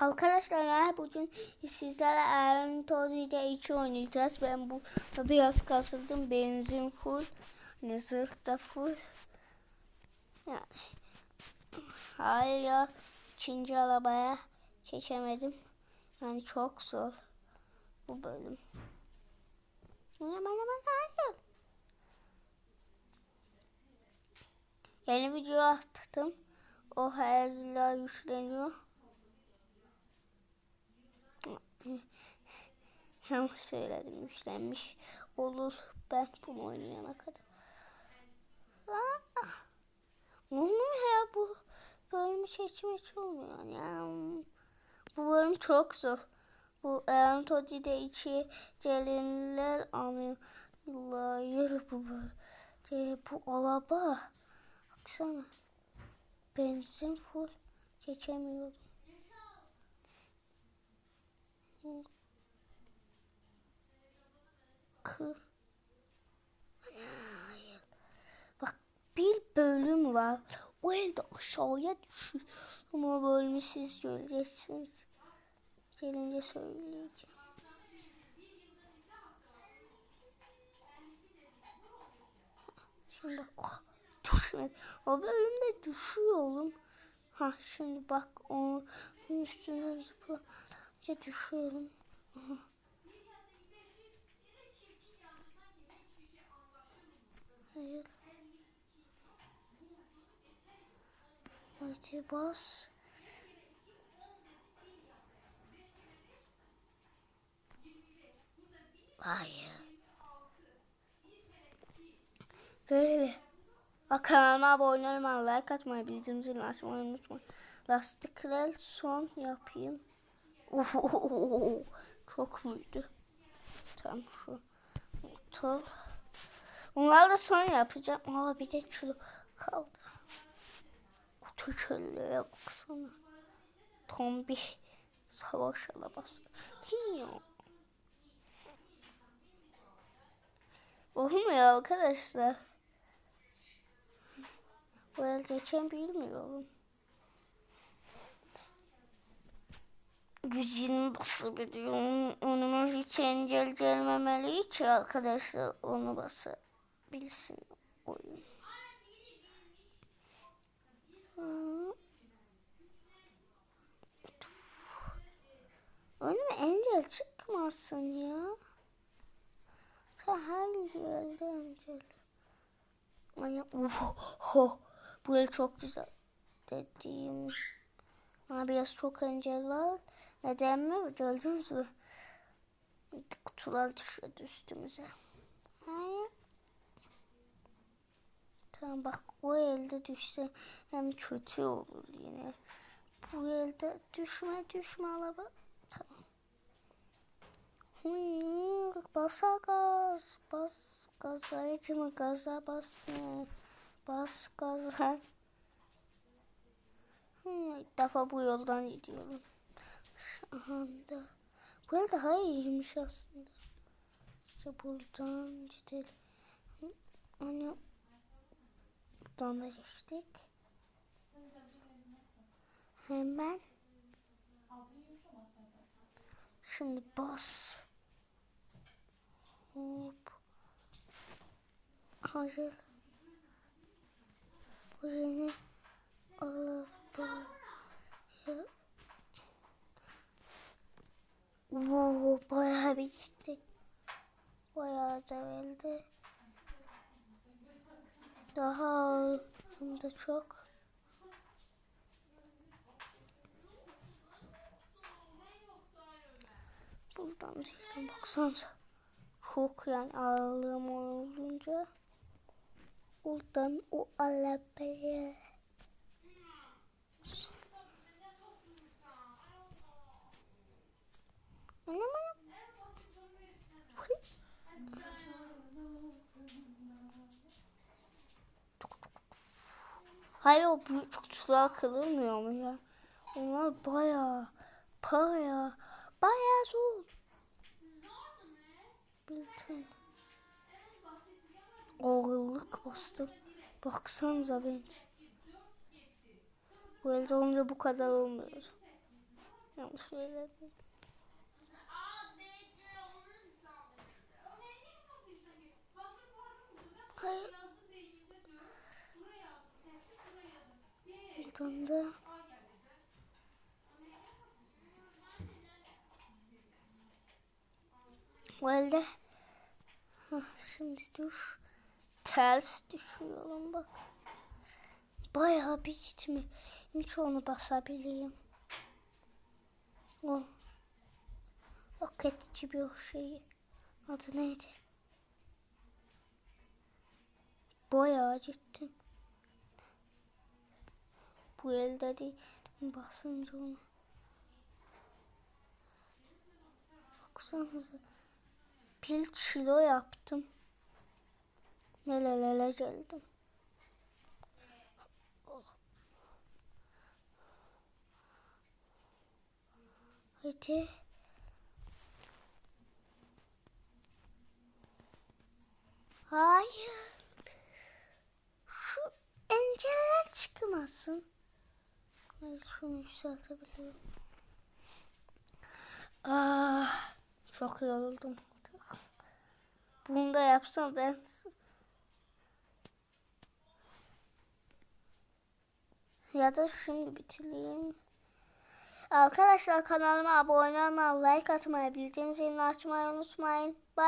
Arkadaşlar merhaba bugün sizlerle Aaron Tozi'de içi oynayacağız. Ben bu biraz kasıldım. Benzin full. Hani zırh da full. Yani hala ikinci arabaya çekemedim. Yani çok zor bu bölüm. Hemen hemen hayır. Yeni video attım. O hala yükleniyor. Yanlış söyledim. Yüklenmiş olur. Ben bunu oynayana kadar. Aa, olmuyor ya bu bölümü seçim hiç olmuyor. Yani bu bölüm çok zor. Bu Aaron Toddy'de içi gelinler anıyorlar bu böyle. Bu araba. Baksana. Benzin full. Geçemiyorum. Kı. Hayır. Bak bir bölüm var. O elde aşağıya düşüyor. Ama bölümü siz göreceksiniz. Gelince söyleyeceğim. Şimdi oh, düşmedi. O bölümde düşüyor oğlum. Ha şimdi bak onun üstüne zıpla. düşüyorum. Aha. Hayır. Hadi bas. Hayır. Böyle. Bak kanalıma abone olmayı, like atmayı, bildirim zilini açmayı unutmayın. Lastikler son yapayım. Oho, çok büyüdü. Tam şu motor. Onları da son yapacağım. Ama bir de şu kaldı. Çöllüğe baksana. Tam bir savaş arabası. Hiyo. Olmuyor arkadaşlar. Bu el geçen bilmiyorum. 120 basabiliyorum. Önüme hiç engel gelmemeli ki arkadaşlar onu basabilsin oyun. Önüme engel çıkmasın ya. Ta her yerde engel. Ay, oho, bu el çok güzel dediğim. Ama biraz çok engel var. Neden mi? Gördünüz mü? Kutular düşüyordu üstümüze. Hayır. Tamam bak bu elde düşse hem kötü olur yine. Bu elde düşme düşme araba. Hayır, basa gaz. Bas gaza. Etme gaza basma. Bas gaza. Hmm, ilk defa bu yoldan gidiyorum. Şu anda. Bu yol daha iyiymiş aslında. İşte buradan gidelim. Hani buradan da geçtik. Hemen. Şimdi bas. Hop. Hayır. Bu yeni araba. Ya. Oo, bayağı bir gittik. Bayağı sevildi. Daha hem de çok. Buradan diyeceğim baksanıza. Çok yani ağırlığım olunca. Buradan o arabaya. Anam. Hayır o büyük kutular kırılmıyor mu ya? Onlar baya baya baya zor. Bildim. Ağırlık bastım. Baksanıza bence. Bu elde olunca bu kadar olmuyor. Yanlış söyledim. Hayır. Buradan da Bu şimdi düş ters düşüyorum bak. Bayağı bir gitme. Hiç onu basabileyim. O roket gibi o şeyi. Adı neydi? Bayağı gittim. Bu elde değil basınca onu. Baksanıza bir kilo yaptım. Nelelele geldim. Hadi. Hayır. Şu engeller çıkmasın. Hayır şunu yükseltebiliyorum. Ah, çok yoruldum. Bunu da yapsam ben ya da şimdi bitireyim. Arkadaşlar kanalıma abone olmayı, like atmayı, bildiğim zilini açmayı unutmayın. Bye.